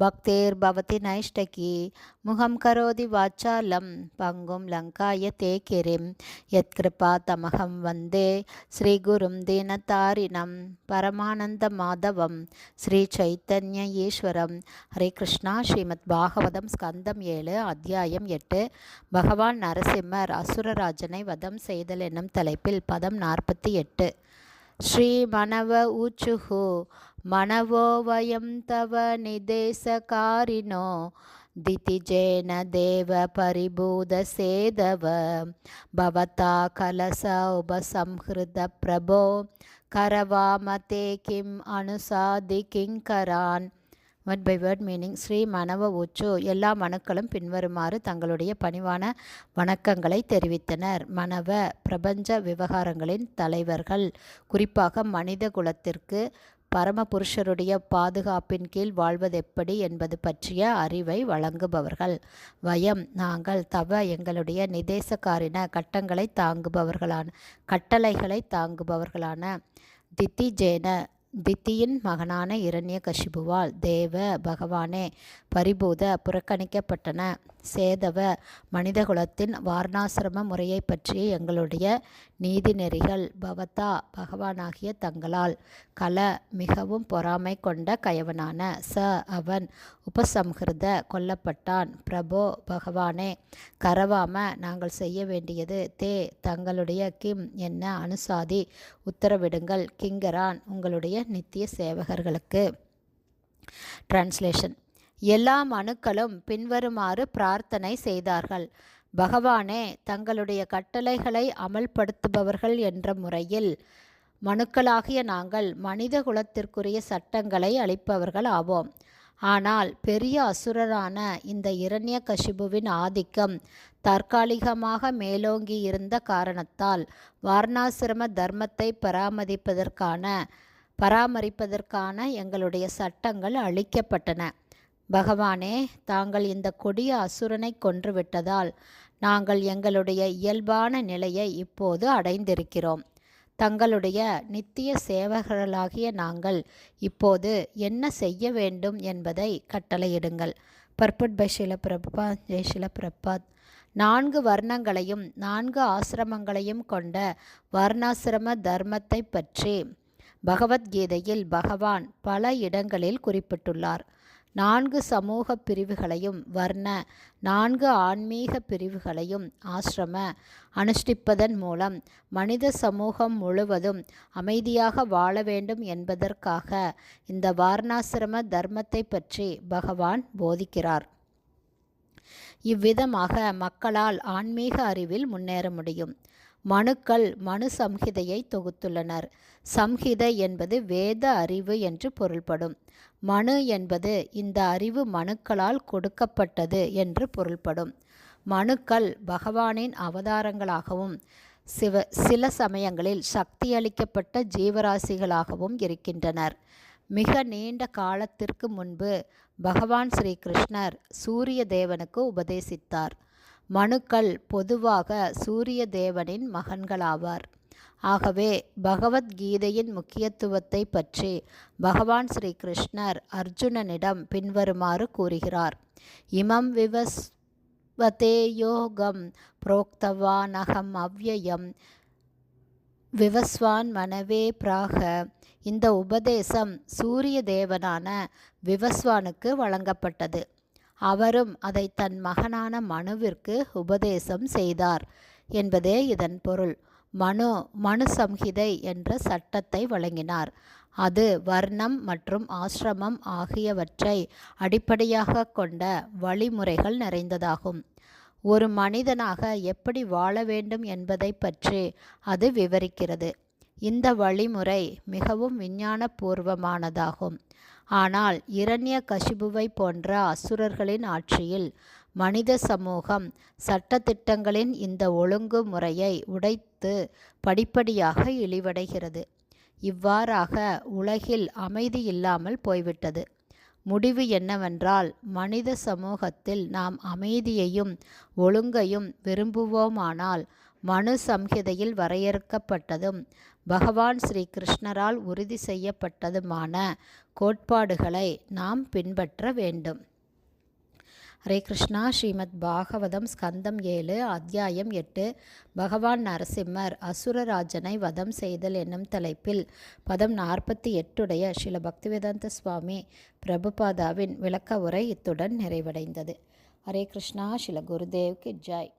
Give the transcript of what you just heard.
பக்தேர்பவதி நைஷ்டகி முகம் கரோதி வாச்சாலம் பங்கும் லங்காய தே கிரிம் யத்கிருபா தமகம் வந்தே ஸ்ரீகுரும் தீனதாரிணம் பரமானந்த மாதவம் ஸ்ரீ சைத்தன்ய ஈஸ்வரம். ஹரே கிருஷ்ணா ஸ்ரீமத் பாகவதம் ஸ்கந்தம் ஏழு அத்தியாயம் எட்டு. பகவான் நரசிம்மர் அசுரராஜனை வதம் செய்தல் என்னும் தலைப்பில் பதம் நாற்பத்தி எட்டு. ஸ்ரீ மனவ ஊச்சுஹு மனவோ வயம் தவ நிதேசகாரினோ दितिजेन देव परिभूतसेदव भवता कलस उपसंहृतप्रभो करवामते किम् अनुसादि किङ्करान् word by word meaning Sri மனவ உச்சு எல்லா மனுக்களும் பின்வருமாறு தங்களுடைய பணிவான வணக்கங்களை தெரிவித்தனர் மனவ பிரபஞ்ச விவகாரங்களின் தலைவர்கள் குறிப்பாக மனித குலத்திற்கு பரமபுருஷருடைய பாதுகாப்பின் கீழ் வாழ்வதெப்படி என்பது பற்றிய அறிவை வழங்குபவர்கள். வயம் நாங்கள் தவ எங்களுடைய நிதேசக்காரின கட்டங்களை தாங்குபவர்களான கட்டளைகளை தாங்குபவர்களான தித்திஜேன தித்தியின் மகனான இரண்ய கஷிபுவால் தேவ பகவானே பரிபூத புறக்கணிக்கப்பட்டன. சேதவ மனிதகுலத்தின் வாரணாசிரம முறையை பற்றி எங்களுடைய நீதிநெறிகள் பவதா பகவானாகிய தங்களால் கல மிகவும் பொறாமை கொண்ட கயவனான ச அவன் உபசம்ஹிருத கொல்லப்பட்டான். பிரபோ பகவானே கரவாம நாங்கள் செய்ய வேண்டியது தே தங்களுடைய கிம் என்ன அனுசாதி உத்தரவிடுங்கள் கிங்கரான் உங்களுடைய நித்திய சேவகர்களுக்கு. டிரான்ஸ்லேஷன். எல்லா மனுக்களும் பின்வருமாறு பிரார்த்தனை செய்தார்கள். பகவானே தங்களுடைய கட்டளைகளை அமல்படுத்துபவர்கள் என்ற முறையில் மனுக்களாகிய நாங்கள் மனித குலத்திற்குரிய சட்டங்களை அளிப்பவர்கள் ஆவோம். ஆனால் பெரிய அசுரரான இந்த இரண்ய கசிபுவின் ஆதிக்கம் தற்காலிகமாக மேலோங்கி இருந்த காரணத்தால் வாரணாசிரம தர்மத்தை பராமரிப்பதற்கான பராமரிப்பதற்கான எங்களுடைய சட்டங்கள் அளிக்கப்பட்டன. பகவானே தாங்கள் இந்த கொடிய அசுரனை கொன்றுவிட்டதால் நாங்கள் எங்களுடைய இயல்பான நிலையை இப்போது அடைந்திருக்கிறோம். தங்களுடைய நித்திய சேவகர்களாகிய நாங்கள் இப்போது என்ன செய்ய வேண்டும் என்பதை கட்டளையிடுங்கள். பர்பட் பை ஷில பிரபாத் ஜெய் ஷில பிரபாத். நான்கு வர்ணங்களையும் நான்கு ஆசிரமங்களையும் கொண்ட வர்ணாசிரம தர்மத்தை பற்றி பகவத்கீதையில் பகவான் பல இடங்களில் குறிப்பிட்டுள்ளார். நான்கு சமூக பிரிவுகளையும் வர்ண நான்கு ஆன்மீக பிரிவுகளையும் ஆசிரம அனுஷ்டிப்பதன் மூலம் மனித சமூகம் முழுவதும் அமைதியாக வாழ வேண்டும் என்பதற்காக இந்த வாரணாசிரம தர்மத்தை பற்றி பகவான் போதிக்கிறார். இவ்விதமாக மக்களால் ஆன்மீக அறிவில் முன்னேற முடியும். மனுக்கள் மனு சம்ஹிதையை தொகுத்துள்ளனர். சம்ஹிதை என்பது வேத அறிவு என்று பொருள்படும். மனு என்பது இந்த அறிவு மனுக்களால் கொடுக்கப்பட்டது என்று பொருள்படும். மனுக்கள் பகவானின் அவதாரங்களாகவும் சிவ சில சமயங்களில் சக்தியளிக்கப்பட்ட ஜீவராசிகளாகவும் இருக்கின்றனர். மிக நீண்ட காலத்திற்கு முன்பு பகவான் ஸ்ரீ கிருஷ்ணர் சூரிய தேவனுக்கு உபதேசித்தார். மனுக்கள் பொதுவாக சூரிய தேவனின் மகன்களாவார். ஆகவே பகவத்கீதையின் முக்கியத்துவத்தை பற்றி பகவான் ஸ்ரீ கிருஷ்ணர் அர்ஜுனனிடம் பின்வருமாறு கூறுகிறார். இமம் விவஸ்வதே யோகம் புரோக்தவானகம் அவ்யயம் விவஸ்வான் மனவே பிராக இந்த உபதேசம் சூரிய தேவனான விவஸ்வானுக்கு வழங்கப்பட்டது. அவரும் அதை தன் மகனான மனுவிற்கு உபதேசம் செய்தார் என்பதே இதன் பொருள். மனு மனு சம்ஹிதை என்ற சட்டத்தை வழங்கினார். அது வர்ணம் மற்றும் ஆசிரமம் ஆகியவற்றை அடிப்படையாக கொண்ட வழிமுறைகள் நிறைந்ததாகும். ஒரு மனிதனாக எப்படி வாழ வேண்டும் என்பதை பற்றி அது விவரிக்கிறது. இந்த வழிமுறை மிகவும் விஞ்ஞானபூர்வமானதாகும். ஆனால் இரண்ய கசிபுவை போன்ற அசுரர்களின் ஆட்சியில் மனித சமூகம் சட்டத்திட்டங்களின் இந்த ஒழுங்கு முறையை உடைத்து படிப்படியாக இழிவடைகிறது. இவ்வாறாக உலகில் அமைதி இல்லாமல் போய்விட்டது. முடிவு என்னவென்றால் மனித சமூகத்தில் நாம் அமைதியையும் ஒழுங்கையும் விரும்புவோமானால் மனு சம்ஹிதையில் வரையறுக்கப்பட்டதும் பகவான் ஸ்ரீ கிருஷ்ணரால் உறுதி செய்யப்பட்டதுமான கோட்பாடுகளை நாம் பின்பற்ற வேண்டும். ஹரே கிருஷ்ணா ஸ்ரீமத் பாகவதம் ஸ்கந்தம் ஏழு அத்தியாயம் எட்டு. பகவான் நரசிம்மர் அசுரராஜனை வதம் செய்தல் என்னும் தலைப்பில் பதம் நாற்பத்தி எட்டுடைய ஸ்ரீல பக்திவேதாந்த சுவாமி பிரபுபாதாவின் விளக்க உரை இத்துடன் நிறைவடைந்தது. ஹரே கிருஷ்ணா ஸ்ரீல குருதேவ்க்கு ஜாய்.